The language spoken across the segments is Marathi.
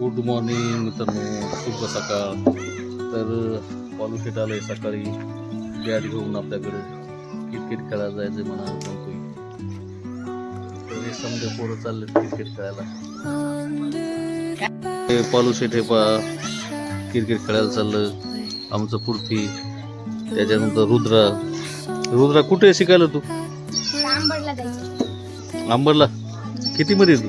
गुड मॉर्निंग मित्रांनो शुभ सकाळ. तर पॉल्युशेट आलंय सकाळी बॅट घेऊन आपल्याकडे क्रिकेट खेळायला जायचं म्हणा म्हणतोय तर हे समजा पोरं चालले क्रिकेट खेळायला. हे पॉल्युशेट हे पा क्रिकेट खेळायला चाललं. आमचं पुरती त्याच्यानंतर रुद्रा. रुद्रा कुठे शिकायला तू? आंबरला किती मध्ये तू?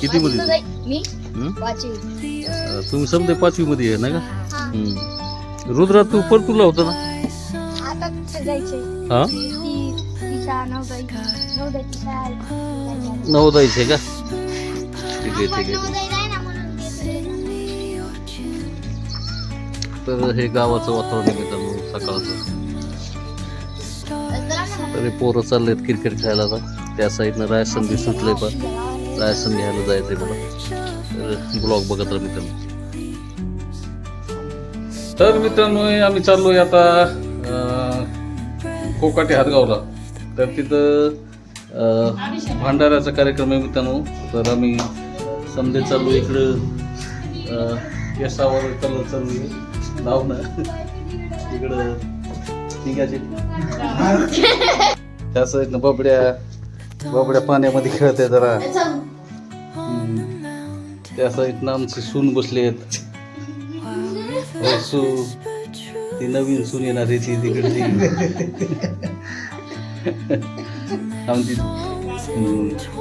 किती मध्ये? मी हं? पाचवी. अं, तुम्ही समजा पाचवी मध्ये आहे ना का? हा. हं. रुद्रा तू परतूला होता ना? आता हा? ती ती शाळा नवदाई नवदाईची शाळा आहे. नवोदयच आहे का? ठीक आहे ठीक आहे. तर हे गावाचं वातावरण आहे मित्रांनो सकाळचं. तर हे पोरं चाललेत क्रिकेट खेळायला आता. त्या साईडनं रायसन बी सुटलंय पण. रायसन घ्यायला जायचंय मला तर ब्लॉग बघत राहा मित्रांनो. तर मित्रांनो आम्ही चाललोय आता कोकाटे हातगावला. तर तिथं अं, भांडाऱ्याचा कार्यक्रम आहे मित्रांनो. तर आम्ही समजे चाललो इकडं. केसावर कलर चालू आहे. लावणं इकडं निघायचे. त्या साईडनं बबड्या बबड्या पाण्यामध्ये खेळत आहे जरा. त्या साईडनं आमची सून बसले आहेत. हो, सू. ती नवीन सून येणार आहे ती तिकडची. आमची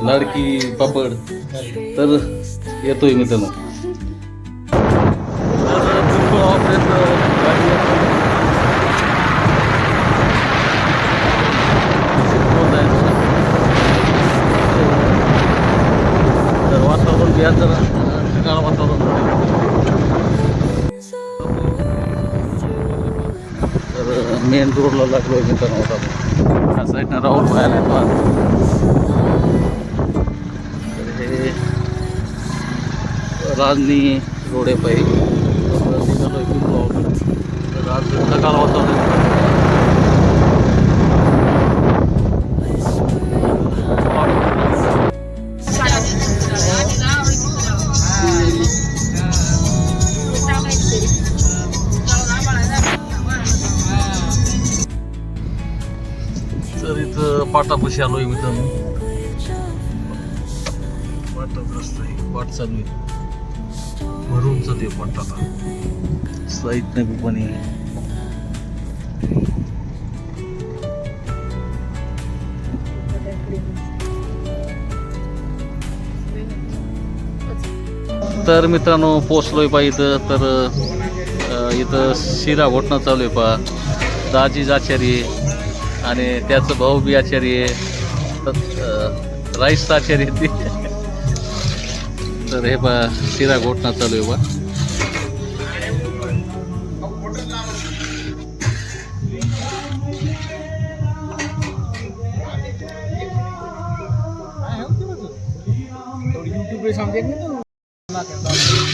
लाडकी पापड. तर येतोय मी त्यांना तर वातावरण घ्या जरा. ढगाळ वातावरण तर मेन रोडला लागलो आहे मित्रांनो होता हा साईडनं राहुल व्हायला तर हे राजनी रोडे पाहिजे निघालो तर आज ढगाळ वातावरण इथं पाटापाशी आलोय मित्रांनो? पाटाग्रस्त आहे? पाट चालू आहे. भरून जाते पाटाला साईडने बी पाणी आहे तर मित्रांनो पोचलोय पा इथं. तर इथं शिरा घोटणं चालू आहे पा दाजी जाचारी आणि त्याचं भाऊ बी आचार्य आहे. राईस आचार्य ते. तर हे बा शिरा घोटणा चालू आहे बा.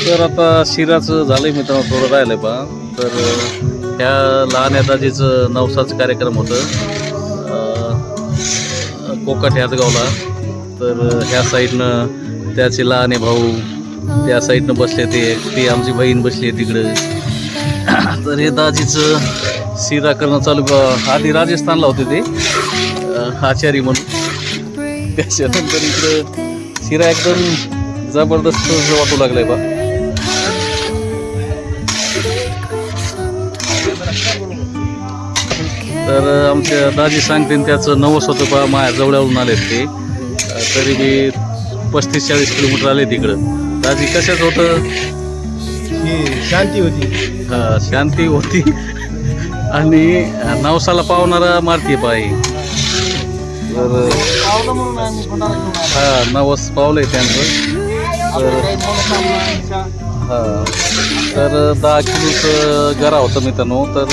तर आता शिराचं झालंय मित्रांनो थोडं राहिलंय पा तर ह्या लहान दाजीचं नवसाचं कार्यक्रम होतं. कोकट ह्याच गावला तर ह्या साईडनं त्याचे लहाने भाऊ त्या साईडनं बसले ते. ती आमची बहीण बसली आहे तिकडं. तर हे दाजीचं शिरा करणं चालू आधी राजस्थानला होते ते. आचारी म्हणून. त्याच्यानंतर इकडं शिरा एकदम जबरदस्त वाटू लागलाय बा. तर आमच्या दाजी सांगते त्याचं नवस होतं बा माझ्या जवळून आलेत ते. तरी बी पस्तीस चाळीस किलोमीटर आले तिकडं. दाजी कशाच होतं? ही शांती होती. हा, शांती होती. आणि नवसाला पावणारा मारती बाई. तर पावलं आलो. हा नवस पावलंय त्यांचं. हा. तर दहा किलोचं गरा होता मित्रांनो. तर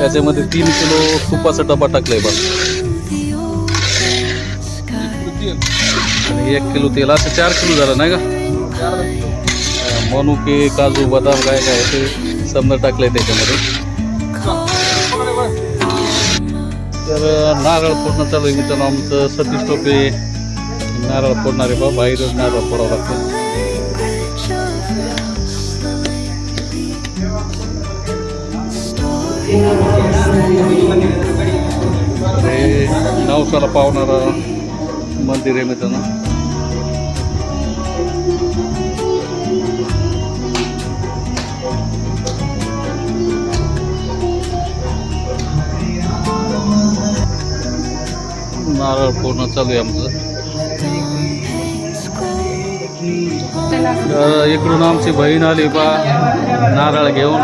त्याच्यामध्ये तीन किलो तुपाचा डबा टाकलाय बघ. आणि एक किलो तेल असं चार किलो झालं नाही का? मनुके काजू बदाम काय काय ते समजा टाकलंय त्याच्यामध्ये. तर नारळ फोडणं चालू आहे मित्रांनो आमचं सतीश टोपे नारळ फोडणारे बा बाहेरच नारळ फोडावं लागतं. हे नवसाला पावणारं मंदिर आहे मित्रांनो. नारळ पूर्ण चालू आहे आमचं. इकडून आमची बहीण आली बा नारळ घेऊन.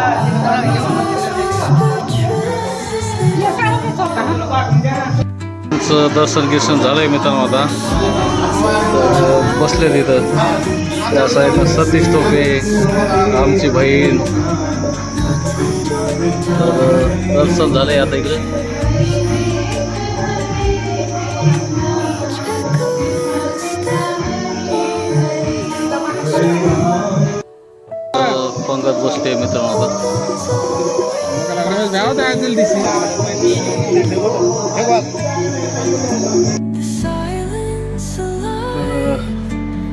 देवाचं दर्शन गिर्शन झालंय मित्रांनो आता. बसले तिथं त्या साईडनं सतीश टोपे आमची बहीण. दर्शन झालंय आता इकडे. तर बघत बसते मित्रांनो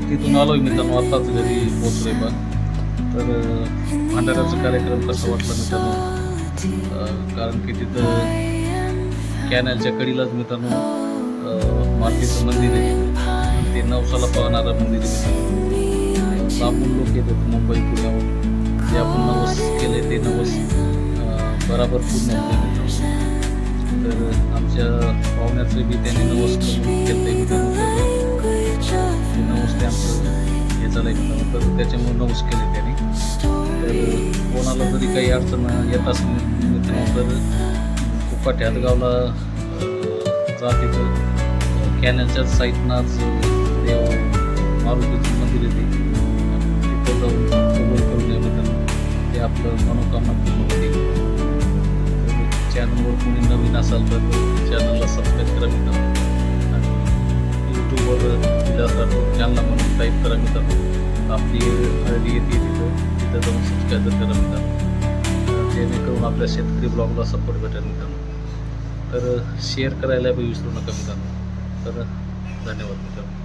तिथून आलो तिथून आलोय मित्रांनो आताच घरी पोचलो आहे पण. तर भांडाराचा कार्यक्रम कसा वाटला मित्रांनो. कारण की तिथं कॅनलच्या कडीलाच मित्रांनो मातीचं मंदिर आहे. ते नवसाला पाहणारं मंदिर आहे. लांबून लोक येतात मुंबई पुण्याहून. जे आपण नवस केले ते नवस बराबर पूर्ण होते तर आमच्या पाहुण्याचं बी त्याने नवस केलं तर ते नवस ते आमचं हे झालं तर त्याच्यामुळे नवस केले त्याने. तर कोणाला जरी काही अडचण येत असेल मित्रांनो तर कुप्पा ठ्यातगावला जा तिथं कॅनलच्याच साईडनाच देव मारुतीचं मंदिर आहे ते मनोकामना पूर्ण होते. चॅनलवर कोणी नवीन असाल तर चॅनलला सबस्क्राईब करा मित्रांनो आणि यूट्यूबवर विलास तर चॅनलला म्हणून टाईप करा मित्रांनो आपली आय डी येते तिथं. तिथं जाऊन सबस्क्राईब करा मित्रांनो जेणेकरून आपल्या शेतकरी ब्लॉगला सपोर्ट भेटेल मित्रांनो तर शेअर करायला बी विसरू नका मित्रांनो. तर धन्यवाद मित्रांनो.